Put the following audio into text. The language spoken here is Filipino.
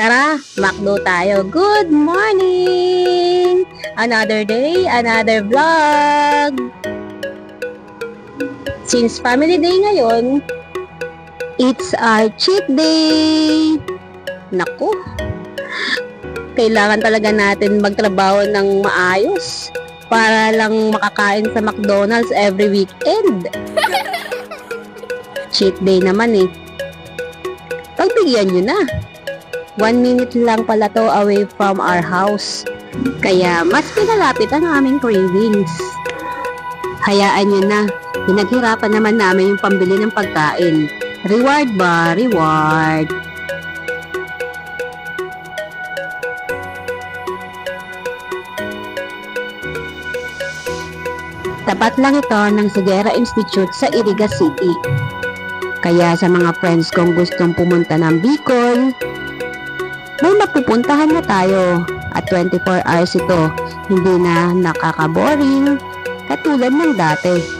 Tara, makdo tayo. Good morning! Another day, another vlog. Since family day ngayon, it's our cheat day. Naku, kailangan talaga natin magtrabaho ng maayos para lang makakain sa McDonald's every weekend. Cheat day naman eh. Pagbigyan nyo na. One minute lang pala to away from our house. Kaya mas pinalapit ang aming cravings. Hayaan nyo na. Pinaghirapan naman namin yung pambili ng pagkain. Reward ba? Reward. Tapat lang ito ng Sigera Institute sa Iriga City. Kaya sa mga friends kong gustong pumunta ng Bicol, may mapupuntahan na tayo at 24 hours ito, hindi na nakaka-boring katulad ng dati.